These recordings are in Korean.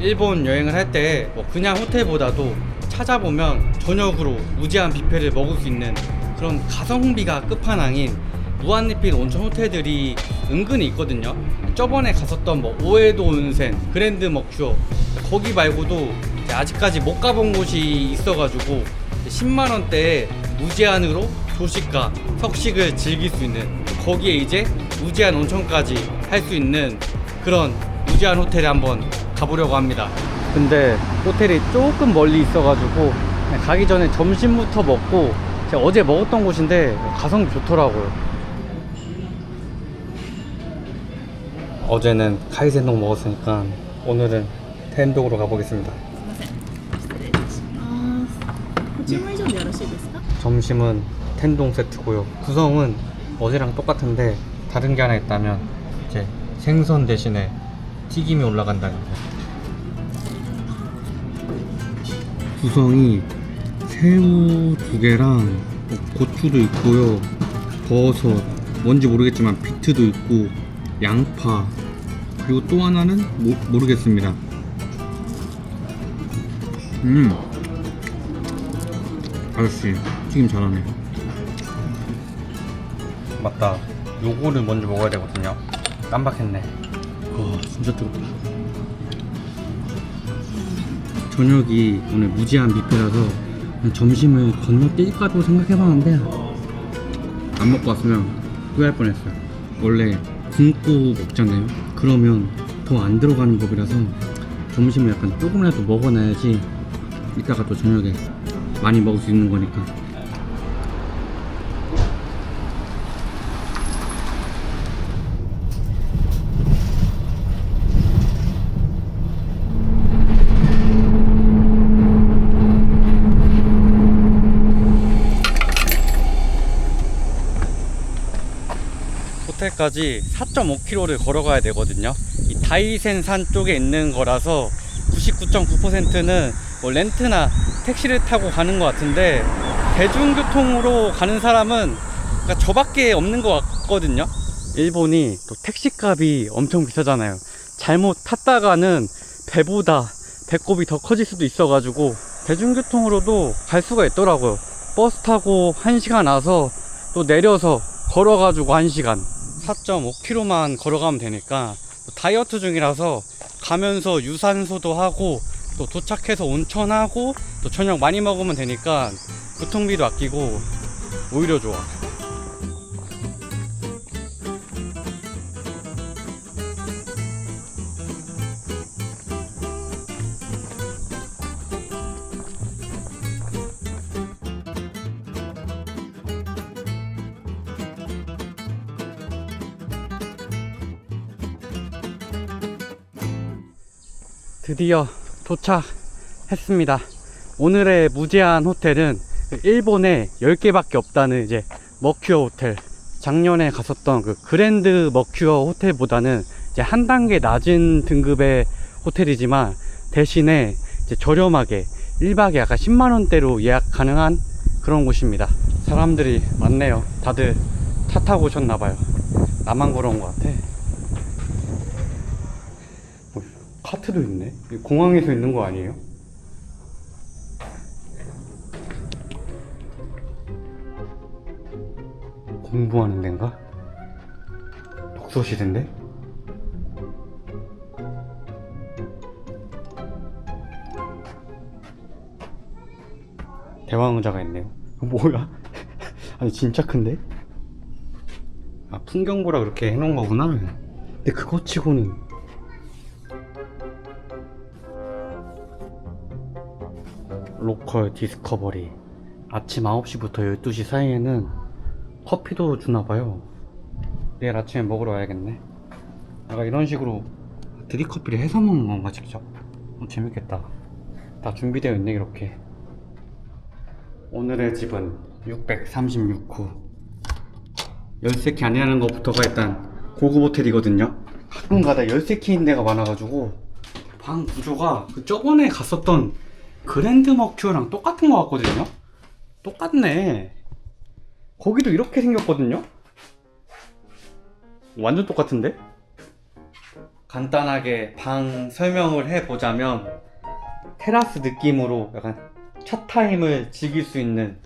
일본 여행을 할 때 뭐 그냥 호텔보다도 찾아보면 저녁으로 무제한 뷔페를 먹을 수 있는 그런 가성비가 끝판왕인 무한리필 온천 호텔들이 은근히 있거든요. 저번에 갔었던 뭐 오에도 온센, 그랜드 머큐어 거기 말고도 아직까지 못 가본 곳이 있어가지고 10만 원대에 무제한으로 조식과 석식을 즐길 수 있는 거기에 이제 무제한 온천까지 할 수 있는 그런 무제한 호텔에 한번 가보려고 합니다. 근데 호텔이 조금 멀리 있어가지고 가기 전에 점심부터 먹고 제가 어제 먹었던 곳인데 가성비 좋더라고요. 어제는 카이센동 먹었으니까 오늘은 텐동으로 가보겠습니다. 점심은 텐동 세트고요. 구성은 어제랑 똑같은데 다른 게 하나 있다면 이제 생선 대신에 튀김이 올라간다는 거. 구성이 새우 두 개랑 뭐 고추도 있고요. 버섯, 뭔지 모르겠지만 비트도 있고 양파 그리고 또 하나는 모, 모르겠습니다. 음. 아저씨 튀김 잘하네 맞다 요거를 먼저 먹어야 되거든요 깜빡했네 와 진짜 뜨겁다 저녁이 오늘 무제한 뷔페라서 점심을 건너뛸까도 생각해봤는데 안 먹고 왔으면 후회할 뻔했어요 원래 굶고 먹잖아요 그러면 더 안 들어가는 법이라서 점심을 약간 조금이라도 먹어놔야지 이따가 또 저녁에 많이 먹을 수 있는 거니까. 호텔까지 4.5km를 걸어가야 되거든요. 이 다이센 산 쪽에 있는 거라서 99.9%는 뭐 렌트나 택시를 타고 가는 것 같은데 대중교통으로 가는 사람은 그러니까 저밖에 없는 것 같거든요. 일본이 또 택시값이 엄청 비싸잖아요. 잘못 탔다가는 배보다 배꼽이 더 커질 수도 있어가지고 대중교통으로도 갈 수가 있더라고요. 버스 타고 1시간 와서 또 내려서 걸어가지고 1시간 4.5km만 걸어가면 되니까 다이어트 중이라서 가면서 유산소도 하고 또 도착해서 온천하고 또 저녁 많이 먹으면 되니까 교통비도 아끼고 오히려 좋아. 드디어 도착했습니다. 오늘의 무제한 호텔은 일본에 10개밖에 없다는 이제 머큐어 호텔. 작년에 갔었던 그 그랜드 머큐어 호텔보다는 이제 한 단계 낮은 등급의 호텔이지만 대신에 이제 저렴하게 1박에 약간 10만원대로 예약 가능한 그런 곳입니다. 사람들이 많네요. 다들 차 타고 오셨나봐요. 나만 걸어온 것 같아. 어, 카트도 있네. 공항에서 있는 거 아니에요? 공부하는 데인가? 독서실인데? 대왕의자가 있네요. 뭐야? 아니 진짜 큰데? 아 풍경보라 그렇게 해놓은 거구나. 근데 그거 치고는 로컬 디스커버리. 아침 9시부터 12시 사이에는 커피도 주나봐요. 내일 아침에 먹으러 와야겠네. 약간 이런 식으로 드립커피를 해서 먹는 건가 직접? 어, 재밌겠다. 다 준비되어 있네 이렇게. 오늘의 집은 636호. 13키 아니라는 것부터가 일단 고급 호텔이거든요. 가끔가다 13키인 데가 많아가지고 방 구조가 그 저번에 갔었던 그랜드 머큐어랑 똑같은 것 같거든요? 똑같네. 거기도 이렇게 생겼거든요? 완전 똑같은데? 간단하게 방 설명을 해보자면 테라스 느낌으로 약간 차 타임을 즐길 수 있는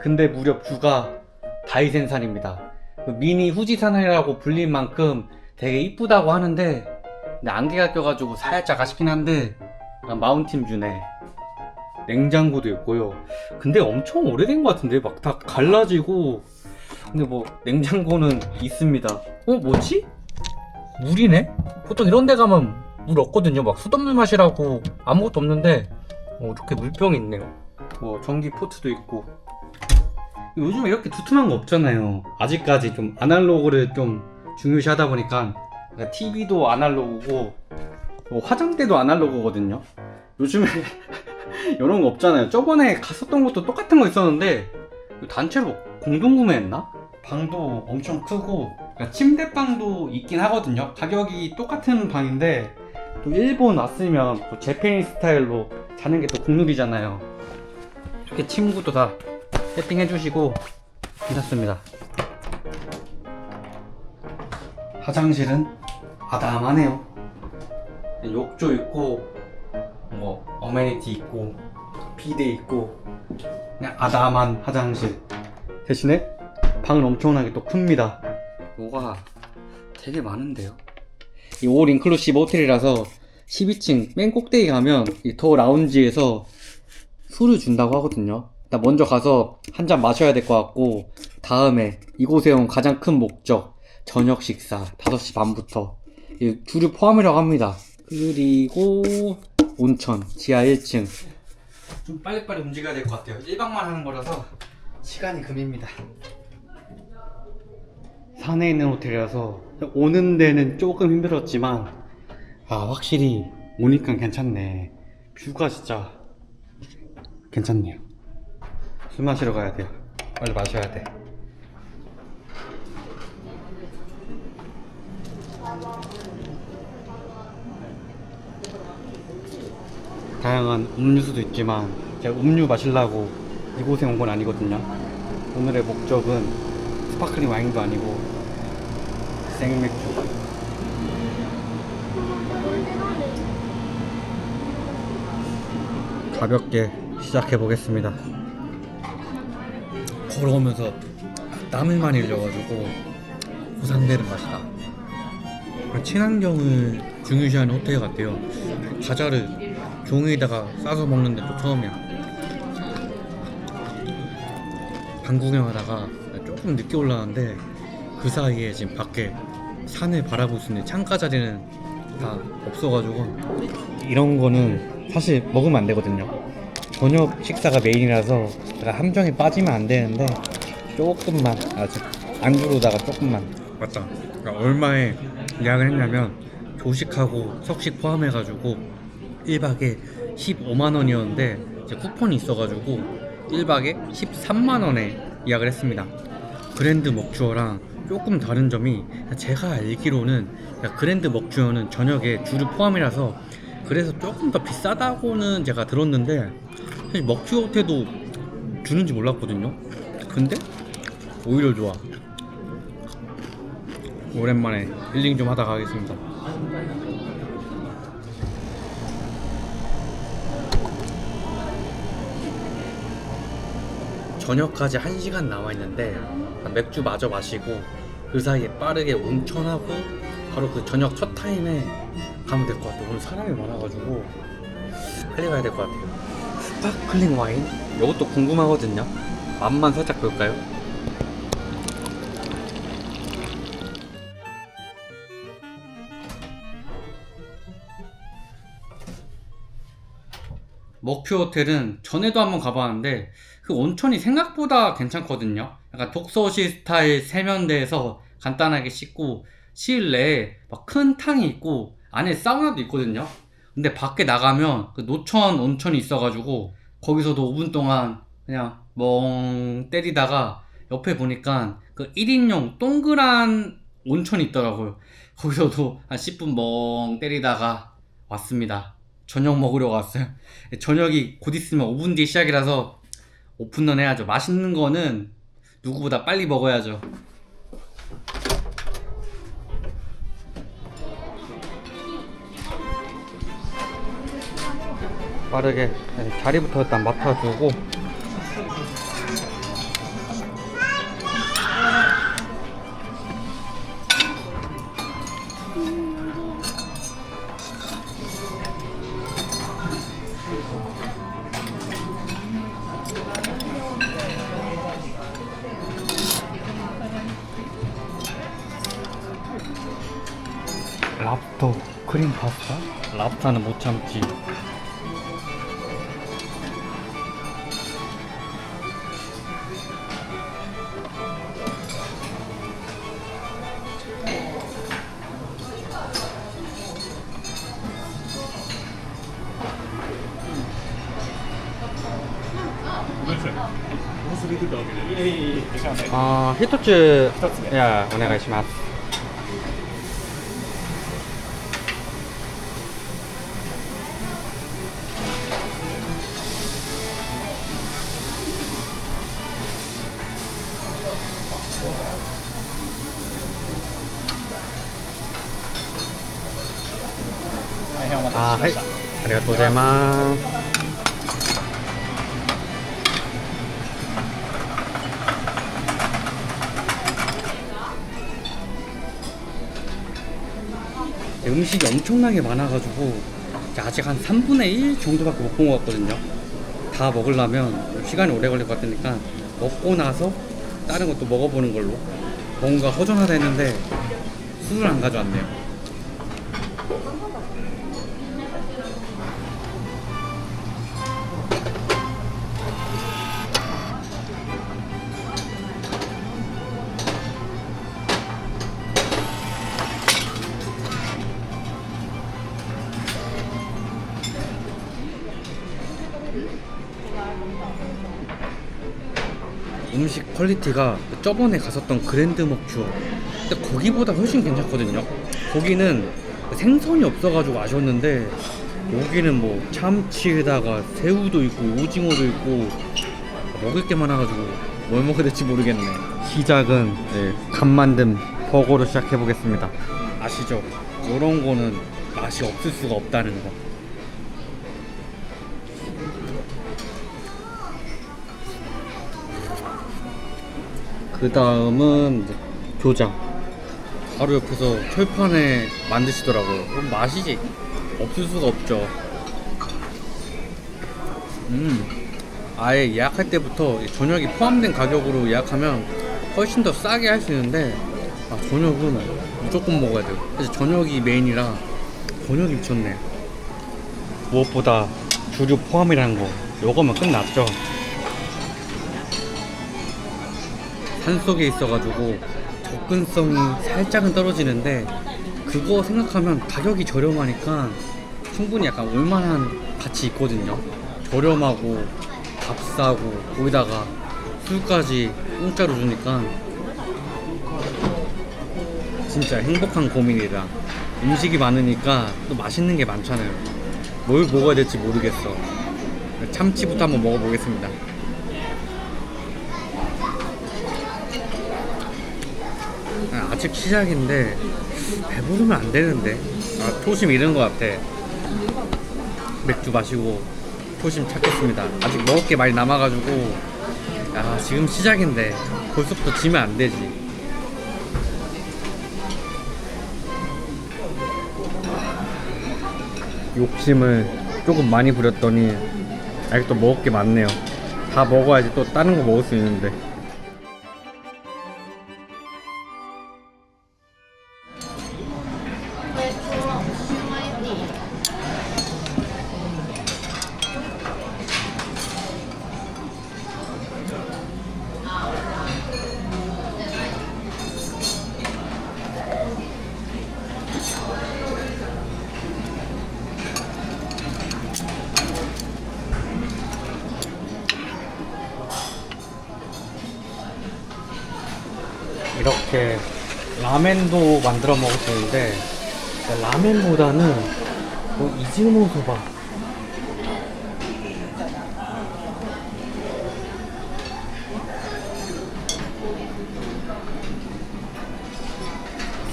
근데 무려 뷰가 다이센산입니다. 그 미니 후지산이라고 불린 만큼 되게 이쁘다고 하는데 근데 안개가 껴가지고 살짝 아쉽긴 한데 마운틴 뷰네 냉장고도 있고요. 근데 엄청 오래된 것 같은데 막 다 갈라지고 근데 뭐 냉장고는 있습니다. 어 뭐지? 물이네? 보통 이런 데 가면 물 없거든요. 막 수돗물 마시라고 아무것도 없는데 어, 이렇게 물병이 있네요. 뭐 전기 포트도 있고 요즘 이렇게 두툼한 거 없잖아요. 아직까지 좀 아날로그를 좀 중요시하다 보니까 TV도 아날로그고 뭐 화장대도 아날로그거든요. 요즘에 이런 거 없잖아요. 저번에 갔었던 것도 똑같은 거 있었는데 단체로 공동 구매했나? 방도 엄청 크고 그러니까 침대방도 있긴 하거든요. 가격이 똑같은 방인데 또 일본 왔으면 또 재패니스 스타일로 자는 게 또 국룰이잖아요. 이렇게 침구도 다 세팅해 주시고 괜찮습니다. 화장실은 아담하네요. 욕조 있고 뭐 어메니티 있고 비데 있고 그냥 아담한 화장실 대신에 방은 엄청나게 또 큽니다. 뭐가 되게 많은데요. 이 올 인클루시브 호텔이라서 12층 맨 꼭대기 가면 이 더 라운지에서 술을 준다고 하거든요. 일단 먼저 가서 한 잔 마셔야 될 것 같고 다음에 이곳에 온 가장 큰 목적 저녁 식사 5시 반부터 이 주류 포함이라고 합니다. 그리고 온천 지하 1층 좀 빨리빨리 움직여야 될 것 같아요. 1박만 하는 거라서 시간이 금입니다. 산에 있는 호텔이라서 오는 데는 조금 힘들었지만 아 확실히 오니까 괜찮네. 뷰가 진짜 괜찮네요. 술 마시러 가야 돼요. 빨리 마셔야 돼. 다양한 음료수도 있지만 제가 음료 마시려고 이곳에 온 건 아니거든요. 오늘의 목적은 스파클링 와인도 아니고 생맥주. 가볍게 시작해 보겠습니다. 걸어오면서 땀을 많이 흘려가지고 고산되는 맛이다. 친환경을 중요시하는 호텔 같아요. 과자를 종이에다가 싸서 먹는데 또 처음이야. 방 구경하다가 조금 늦게 올라왔는데 그 사이에 지금 밖에 산을 바라볼 수 있는 창가 자리는 다 없어가지고 이런 거는 사실 먹으면 안 되거든요. 저녁 식사가 메인이라서 제가 함정에 빠지면 안 되는데 조금만 아직 안주로다가 조금만 맞다. 그러니까 얼마에 예약을 했냐면 조식하고 석식 포함해가지고 1박에 15만 원이었는데 이제 쿠폰이 있어가지고 1박에 13만 원에 예약을 했습니다. 그랜드 먹주어랑 조금 다른 점이 제가 알기로는 그랜드 먹주어는 저녁에 주류 포함이라서 그래서 조금 더 비싸다고는 제가 들었는데 사실 먹주어 호텔도 주는지 몰랐거든요. 근데 오히려 좋아. 오랜만에 힐링 좀 하다 가겠습니다. 저녁까지 1시간 남아있는데 맥주 마저 마시고 그 사이에 빠르게 온천하고 바로 그 저녁 첫 타임에 가면 될 것 같아요. 오늘 사람이 많아가지고 빨리 가야 될 것 같아요. 스파클링 와인? 이것도 궁금하거든요. 맛만 살짝 볼까요? 먹표 호텔은 전에도 한번 가봤는데 그 온천이 생각보다 괜찮거든요. 약간 독서실 스타일 세면대에서 간단하게 씻고 실내에 막 큰 탕이 있고 안에 사우나도 있거든요. 근데 밖에 나가면 그 노천 온천이 있어가지고 거기서도 5분 동안 그냥 멍 때리다가 옆에 보니까 그 1인용 동그란 온천이 있더라고요. 거기서도 한 10분 멍 때리다가 왔습니다. 저녁 먹으러 갔어요. 저녁이 곧 있으면 5분 뒤에 시작이라서 오픈런 해야죠. 맛있는 거는 누구보다 빨리 먹어야죠. 빠르게 네, 자리부터 일단 맡아주고 랍스타는 못 참지. 아, 히토츠, 야, 오네가이시마스. 아, 고자이마스. 음식이 엄청나게 많아가지고 아직 한 3분의 1 정도밖에 못 본 것 같거든요. 다 먹으려면 시간이 오래 걸릴 것 같으니까 먹고 나서 다른 것도 먹어보는 걸로 뭔가 허전하다 했는데 술을 안 가져왔네요. 퀄리티가 저번에 갔었던 그랜드 근데 거기보다 훨씬 괜찮거든요. 거기는 생선이 없어가지고 아쉬웠는데 여기는 뭐 참치에다가 새우도 있고 오징어도 있고 먹을 게 많아가지고 뭘 먹어야 될지 모르겠네. 시작은 네, 간 만든 버거로 시작해 보겠습니다. 아시죠? 이런 거는 맛이 없을 수가 없다는 거 그 다음은 교자. 바로 옆에서 철판에 만드시더라고요. 그럼 맛이지. 없을 수가 없죠. 음. 아예 예약할 때부터 저녁이 포함된 가격으로 예약하면 훨씬 더 싸게 할 수 있는데, 아, 저녁은 무조건 먹어야 돼요. 사실 저녁이 메인이라 저녁이 미쳤네. 무엇보다 주류 포함이라는 거. 요거면 끝났죠. 산속에 있어가지고 접근성이 살짝은 떨어지는데 그거 생각하면 가격이 저렴하니까 충분히 약간 올만한 가치 있거든요. 저렴하고 값싸고 거기다가 술까지 공짜로 주니까 진짜 행복한 고민이다. 음식이 많으니까 또 맛있는 게 많잖아요. 뭘 먹어야 될지 모르겠어. 참치부터 한번 먹어보겠습니다 아, 아직 시작인데 배부르면 안 되는데. 아, 초심 잃은 것 같아. 맥주 마시고 초심 찾겠습니다. 아직 먹을 게 많이 남아가지고. 아 지금 시작인데 벌써부터 지면 안 되지. 욕심을 조금 많이 부렸더니 아직도 먹을 게 많네요. 다 먹어야지 또 다른 거 먹을 수 있는데 수 있는데 라멘보다는 뭐 이즈모 소바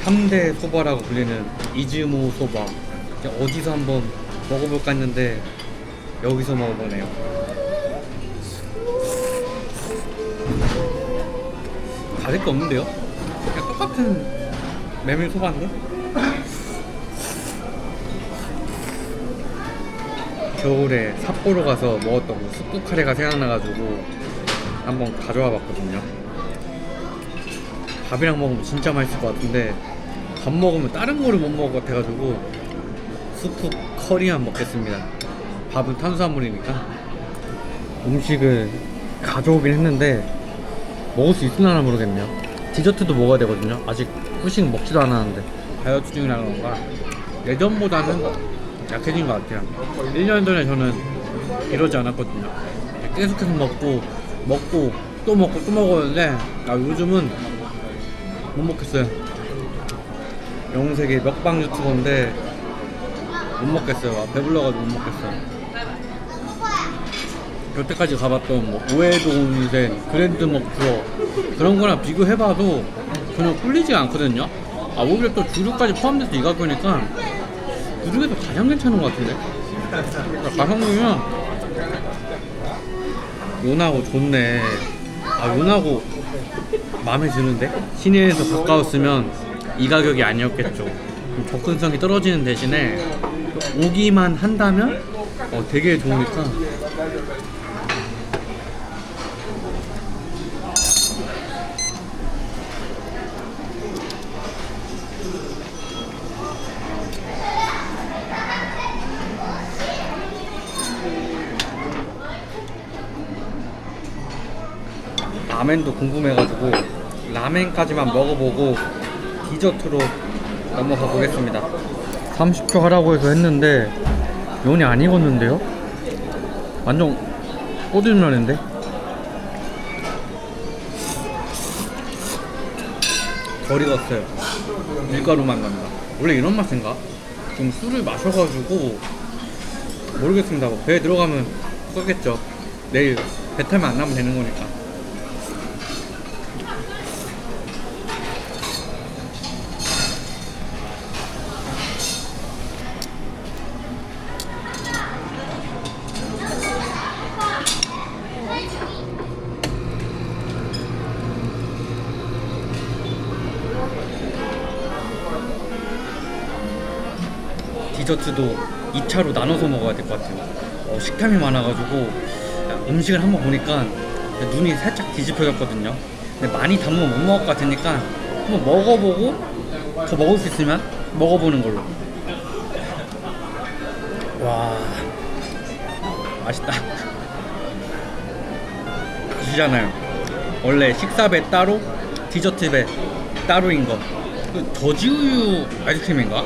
삼대 소바라고 불리는 이즈모 소바 어디서 한번 먹어볼까 했는데 여기서 먹어보네요. 다를 게 없는데요? 그냥 똑같은 메밀 소바인데? 겨울에 삿포로 가서 먹었던 거 쑥국 카레가 생각나가지고 한번 가져와 봤거든요. 밥이랑 먹으면 진짜 맛있을 것 같은데 밥 먹으면 다른 거를 못 먹을 것 같아가지고 스프 커리만 먹겠습니다. 밥은 탄수화물이니까 음식을 가져오긴 했는데 먹을 수 있으나 모르겠네요. 디저트도 먹어야 되거든요. 아직 후식 먹지도 않았는데 다이어트 중이라 그런가 예전보다는 약해진 것 같아요. 1년 전에 저는 이러지 않았거든요. 계속해서 먹고 먹고 또 먹고 또 먹었는데 아, 요즘은 못 먹겠어요. 영세계 먹방 유튜버인데 못 먹겠어요. 아, 배불러가지고 못 먹겠어요. 여태까지 가봤던 뭐 오해도 온센, 그랜드 먹투어 그런 거랑 비교해봐도 전혀 꿀리지가 않거든요. 아 오히려 또 주류까지 포함돼서 이 가격이니까 그 중에서 가장 괜찮은 것 같은데. 그러니까 가성비면 요나고 좋네. 아 요나고 마음에 드는데 시내에서 가까웠으면 이 가격이 아니었겠죠. 좀 접근성이 떨어지는 대신에 오기만 한다면 어, 되게 좋으니까 라멘도 궁금해가지고 라멘까지만 먹어보고 디저트로 넘어가 보겠습니다. 30초 하라고 해서 했는데 면이 안 익었는데요? 완전 꼬들면인데? 덜 익었어요. 밀가루 맛 난다. 원래 이런 맛인가? 좀 술을 마셔가지고 모르겠습니다. 뭐 배에 들어가면 쏘겠죠. 내일 배 타면 안 나면 되는 거니까. 디저트도 2차로 나눠서 먹어야 될 것 같아요. 어, 식탐이 많아가지고 음식을 한번 보니까 눈이 살짝 뒤집혀졌거든요. 근데 많이 담으면 못 먹을 것 같으니까 한번 먹어보고 더 먹을 수 있으면 먹어보는 걸로. 와 맛있다. 아시잖아요. 원래 식사배 따로, 디저트배 따로인 거. 그 저지우유 아이스크림인가?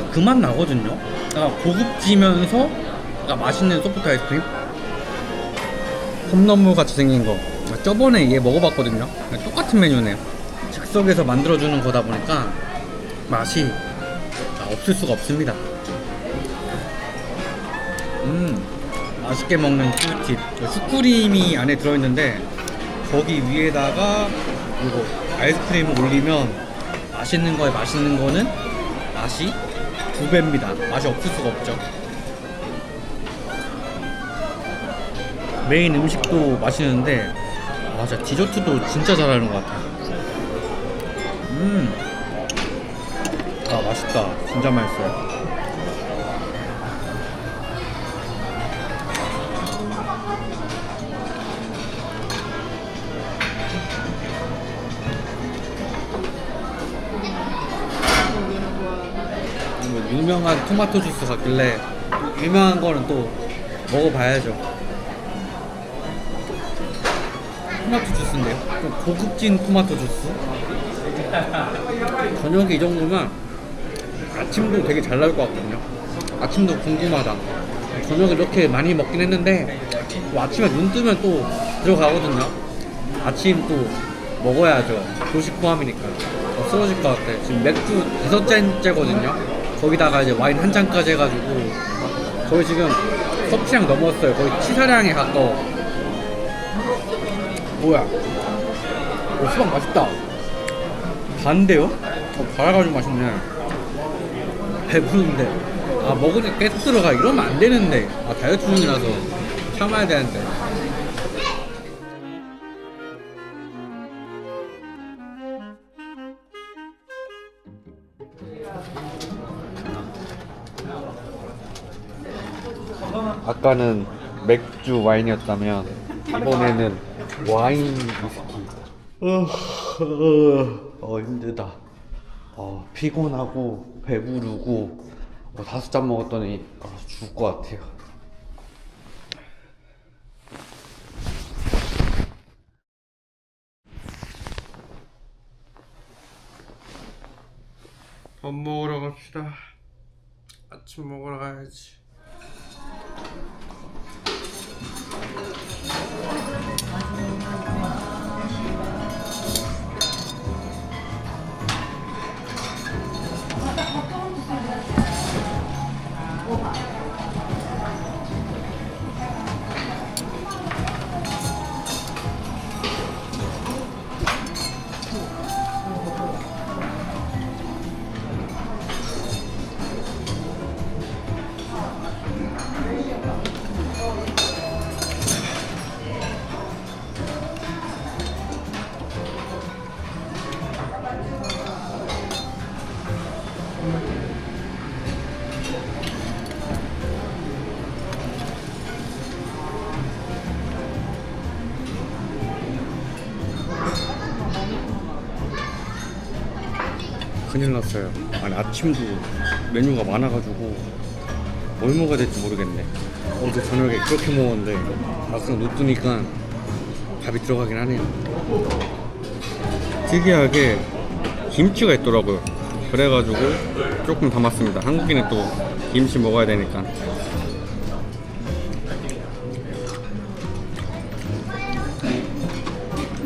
그 맛 나거든요. 약간 고급지면서 약간 맛있는 소프트 아이스크림. 홈런물 같이 생긴 거. 저번에 얘 먹어봤거든요. 똑같은 메뉴네요. 즉석에서 만들어주는 거다 보니까 맛이 없을 수가 없습니다. 음, 맛있게 먹는 꿀팁. 슈크림이 안에 들어있는데 거기 위에다가 이거 아이스크림을 올리면 맛있는 거에 맛있는 거는 맛이 두 배입니다. 맛이 없을 수가 없죠. 메인 음식도 맛있는데 아, 진짜 디저트도 진짜 잘하는 것 같아요. 음, 아 맛있다. 진짜 맛있어요. 유명한 토마토 주스 같길래 유명한 거는 또 먹어봐야죠. 토마토 주스인데요. 좀 고급진 토마토 주스. 저녁에 이 정도면 아침도 되게 잘 나올 것 같거든요. 아침도 궁금하다. 저녁에 이렇게 많이 먹긴 했는데 또 아침에 눈 뜨면 또 들어가거든요. 아침 또 먹어야죠. 조식 포함이니까. 어, 쓰러질 것 같아. 지금 맥주 다섯 잔째거든요. 거기다가 이제 와인 한 잔까지 해가지고 거의 지금 섭취량 넘었어요. 거의 치사량에 가까워. 뭐야? 오, 수박 맛있다. 반대요? 어, 달아가지고 맛있네. 배부른데 아 먹으니까 계속 들어가 이러면 안 되는데 아 다이어트 중이라서 참아야 되는데 아까는 맥주 와인이었다면 이번에는 와인 위스키 어, 어, 어 힘들다 어, 피곤하고 배부르고 어, 다섯 잔 먹었더니 어, 죽을 것 같아요. 밥 먹으러 갑시다. 아침 먹으러 가야지. 큰일 났어요. 아니 아침도 메뉴가 많아가지고 뭘 먹어야 될지 모르겠네. 어제 저녁에 그렇게 먹었는데 막상 눈 뜨니까 밥이 들어가긴 하네요. 특이하게 김치가 있더라고요. 그래가지고 조금 담았습니다. 한국인은 또 김치 먹어야 되니까.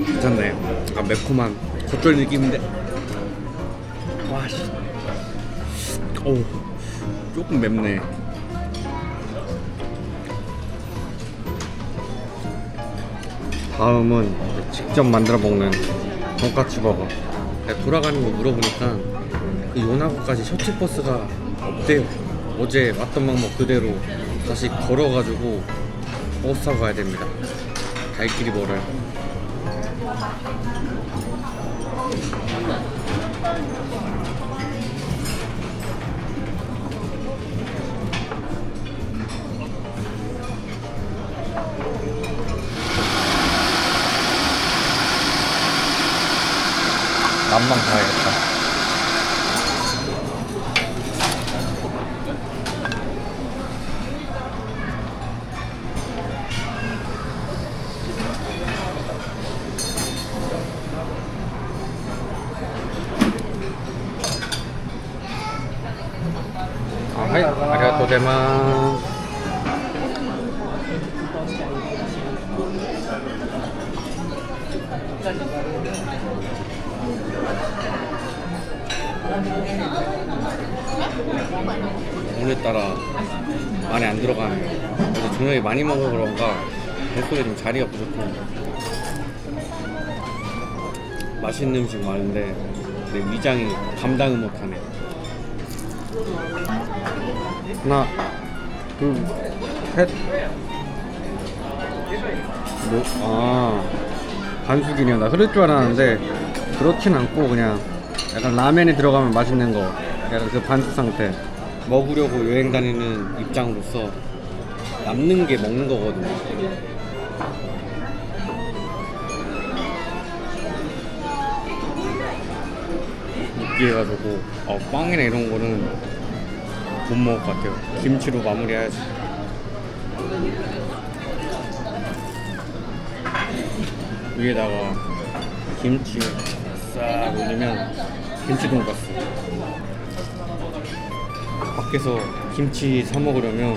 괜찮네. 약간 매콤한 겉절 느낌인데. 조금 맵네. 다음은 직접 만들어 먹는 돈까츠 버거. 내가 돌아가는 거 물어보니까 그 요나구까지 셔틀버스가 없대요. 어제 왔던 방법 그대로 다시 걸어가지고 버스 타고 가야 됩니다. 갈 길이 멀어요. 남만 가야겠다. 아, 하이, 아리가또 고자이마 스. 오늘따라 많이 안 들어가네요. 어제 저녁에 많이 먹어 그런가 뱃속에 좀 자리가 부족해요. 맛있는 음식 많은데 내 위장이 감당을 못하네. 하나, 둘, 셋. 뭐, 아, 반숙이네요. 나 흐를 줄 알았는데 그렇진 않고 그냥 약간 라면에 들어가면 맛있는 거 약간 그 반숙 상태. 먹으려고 여행 다니는 입장으로서 남는 게 먹는 거거든요. 느끼해 가지고 어, 빵이나 이런 거는 못 먹을 것 같아요. 김치로 마무리해야지. 위에다가 김치 싹 올리면 김치 돈가스 밖에서 김치 사 먹으려면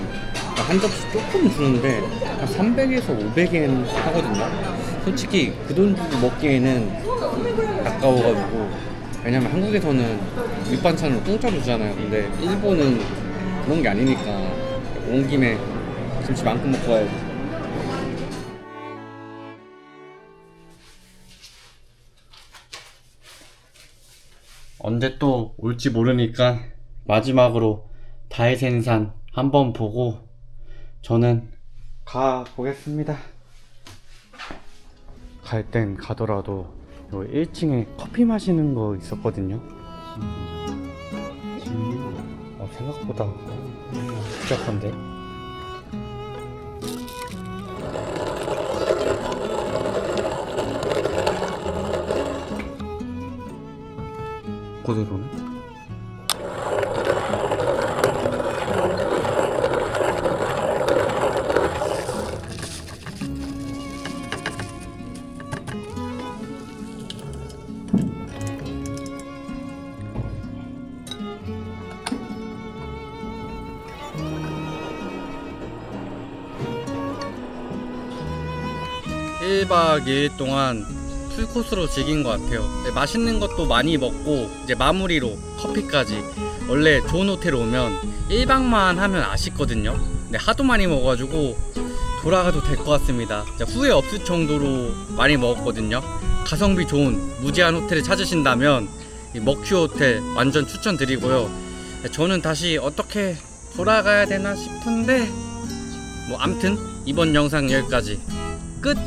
한 접시 조금 주는데 한 300에서 500엔 하거든요. 솔직히 그 돈 주고 먹기에는 아까워가지고 왜냐면 한국에서는 밑반찬으로 공짜로 주잖아요. 근데 일본은 그런 게 아니니까 온 김에 김치 만큼 먹고 와야지 언제 또 올지 모르니까 마지막으로 다이센산 한번 보고 저는 가 보겠습니다. 갈 땐 가더라도 요 1층에 커피 마시는 거 있었거든요. 어, 생각보다 복잡한데. 고대로네. 일박 2일 동안 풀코스로 즐긴 것 같아요. 네, 맛있는 것도 많이 먹고 이제 마무리로 커피까지. 원래 좋은 호텔 오면 1박만 하면 아쉽거든요. 근데 하도 많이 먹어가지고 돌아가도 될 것 같습니다. 후회 없을 정도로 많이 먹었거든요. 가성비 좋은 무제한 호텔을 찾으신다면 이 먹큐 호텔 완전 추천드리고요. 저는 다시 어떻게 돌아가야 되나 싶은데 뭐 암튼 이번 영상 여기까지 끝!